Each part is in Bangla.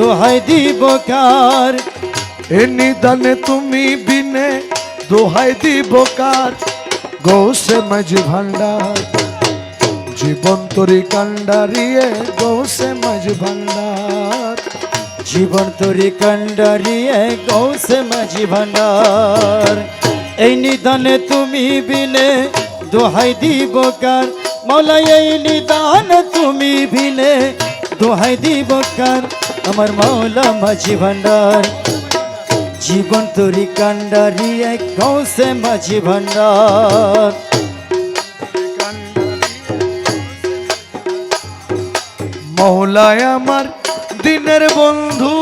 দোহাই দিব কার? এ নিদানে তুমি বিনে দোহাই দিব কার? গৌসে মাঝি ভান্ডার জীবন তরি কান্ডারিয়ে গৌসে মাঝি ভান্ডার জীবন তরি কান্ডারিয়ে গৌসে মাঝি ভান্ডার এই নিদানে তুমি বিনে দোহাই দিব কার? মৌলা এই নিদান তুমি বিনে দোহাই দিব কার? আমার মৌলা মাঝি ভান্ডার, জীবন তরি কান্ডারিয়ে গৌসে মাঝি ভান্ডার। মহলায় আমার দিনের বন্ধু,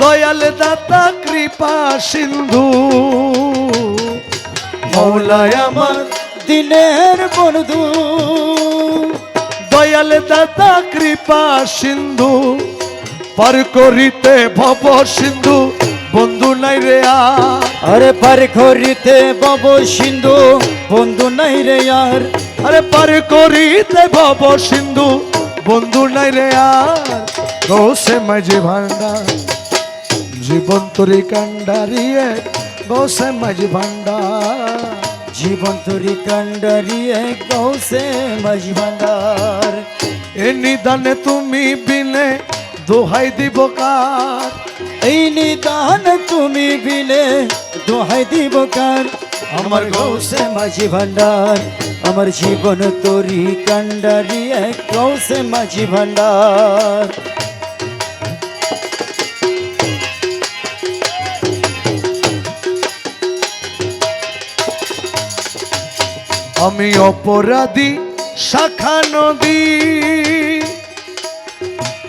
দয়াল দাতা কৃপা সিন্ধু। মৌলায় আমার দিনের বন্ধু। দয়াল দাতা কৃপা সিন্ধু পার করিতে ভব সিন্ধু বন্ধু নাই রে আর। পার করিতে বব সিন্ধু বন্ধু নাই রে আর। আরে পার করিতে ভব সিন্ধু বন্ধু নাই রে আর। গৌসে মাঝে ভান্ডার জীবন তরি কান্ডারিয়ে গৌসে মাঝে ভান্ডার জীবন তরি কান্ডারিয়ে গৌসে মাঝি ভান্ডার। এ নিদানে তুমি বিনে দোহাই দিব কার? এই নিদান তুমি বিলে দোহাই দিব কার? আমার গৌসে মাঝি ভান্ডার, আমার জীবন তরি কান্ডারিয়ে গৌসে মাঝি ভান্ডার। আমি অপরাধী শাখা নদী।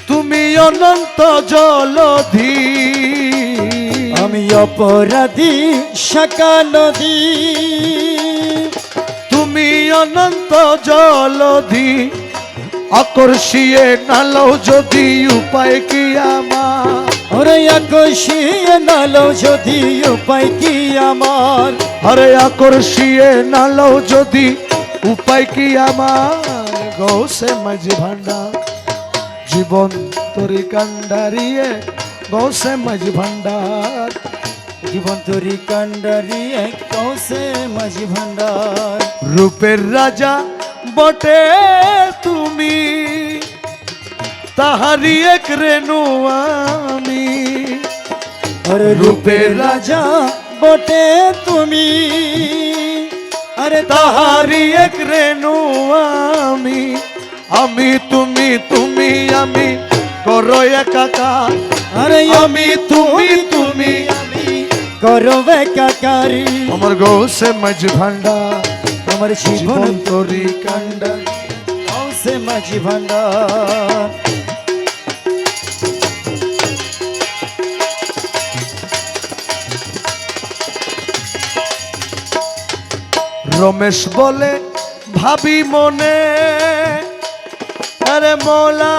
তুমি অনন্ত জলধি। আমি অপরাধী শাখা নদী। তুমি অনন্ত জলধি। আকর্ষিয়ে নালো যদি উপায় কি আমার? ওরে আকর্ষিয়ে নালো যদি উপায় কি আমার? আরে আকর্ষিয়ে নালো যদি উপায় কি আমার? গৌসে মাঝি ভান্ডার জীবন তরি কান্ডারিয়ে গৌসে মাঝি ভান্ডার জীবন তরি কান্ডারিয়ে কৌসে মাঝি ভান্ডার রূপের রাজা বটে তুমি তাহারি এক রেণু আমি। আরে রূপের রাজা বটে তুমি। আরে তাহারি এক রেণু আমি। আমি তুমি তুমি আমি। করো একাকার আরে আমি তুমি তুমি আমি। করবে কাকারি আমার গৌসে মাঝ ভান্ডার আমার জীবন তরি কান্ডা কৌসে মাঝি ভান্ডার রমেশ বলে, ভাবি মনে, আরে মৌলা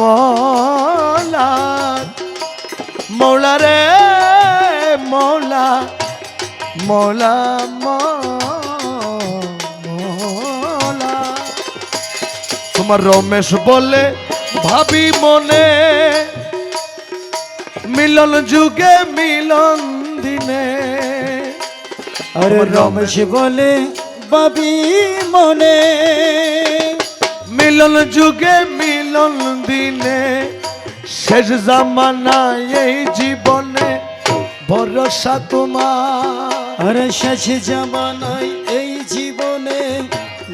মৌলা মৌলা রে, মৌলা মৌলা মৌলা। তোমার রমেশ বলে, ভাবি মনে, মিলন যুগে মিলন আরে রমেশ বলে বাবি মনে। মিলন যুগে মিলন দিনে শেষ জামানায় এই জীবনে ভরসা তোমার। আরে শেষ জামানায় এই জীবনে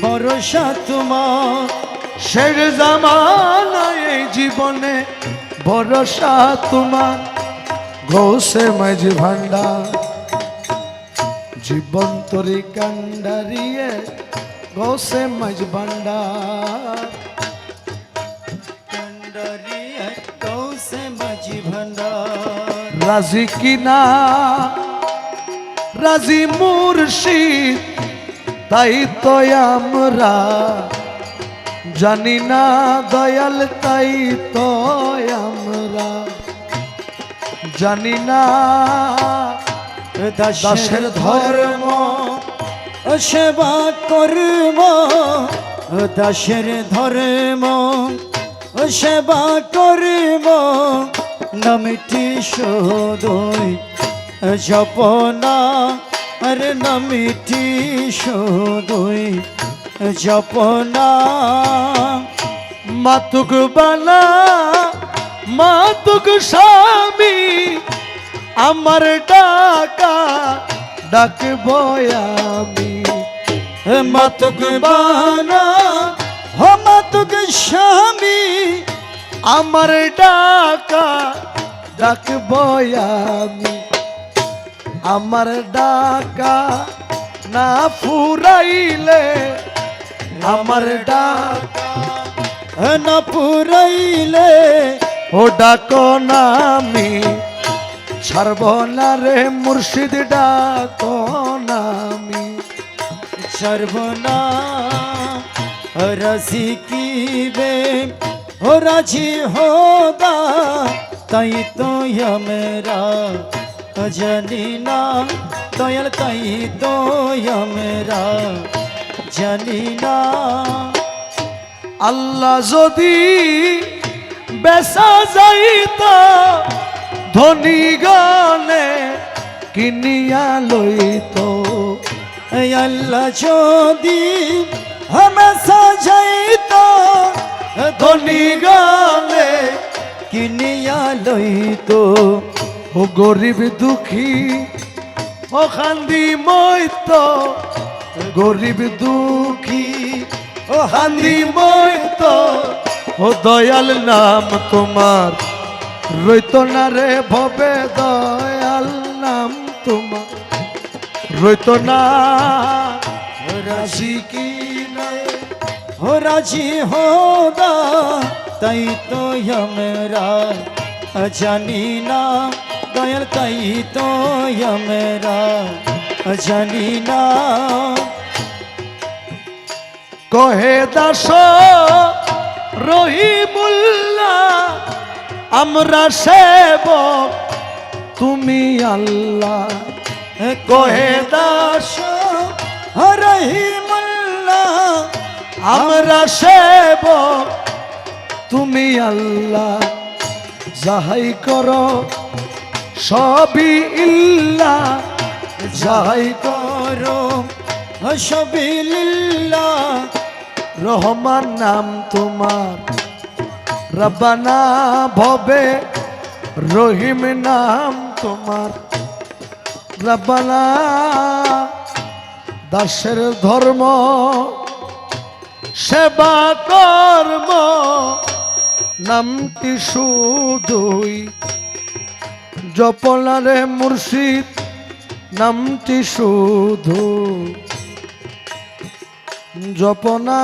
ভরসা তোমার। শেষ জামানায় এই জীবনে ভরসা তোমার। ঘোষে মাঝ ভান্ডার। জীবন তরি কান্ডারিয়ে ঘোষে মাঝ ভান্ডার কান্ডারিয়া কৌসে মাঝি রাজি কিনা রাজি মুর্শিদ, তাই তো আমরা জানি না, দয়াল তাই তো আমরা জানি না। দাসের ধর্ম, সেবা কর্ম, দাসের ধর্ম, সেবা করিব নামিটি শুধুই জপনা, আরে নামিটি শুধুই জপনা। মাতুক বালা, মাতুক স্বামী আমার ডাকা ডাকব আমি। মাতুক বানা, হো মাতুক স্বামী, আমার ডাকা ডাকব আমি। আমার ডাকা না ফুরাইলে, আমার ডাকা না পুরাইলে ও ডাকো না ছাড়বনা রে মুর্শিদ ডাকো নামি। ছাড়বনা রাজি কি রে ও রাজি হোদা, তাই তো আমরা জানি না। দয়াল, তাই তো আমরা জানি না। আল্লাহ যদি বেসা যাইতা ধনী গানে কিনিয়া লইত। আল্লাহ যদি হামেশা যাইতো ধনী গানে কিনিয়া লইতো। ও গরিব দুঃখী, ও খান্দি মইত গরিব দুঃখী, ও হান্দি মইত ও দয়াল নাম তোমার রইত না রে ভবে দয়াল নাম তোমার রইত না রাশি কি নাই हो राजी होगा তাই তো আমরা জানি না দয়াল তাই তো আমরা জানি না কহে দাস রহিমুল্লাহ আমরা সেব তুমি আল্লাহ। কহে দাস রহিমুল্লাহ আমরা সেব তুমি আল্লাহ। যাহাই কর, সবই ইল্লা। যাহাই করো হসবিল্লাহ রহমান নাম তোমার। রব্বানা ভবে, রহিম নাম তোমার। রব্বানা দাসের ধর্ম, সেবা কর্ম, নামটি শুধুই জপনারে মুর্শিদ, নামটি শুধু জপনা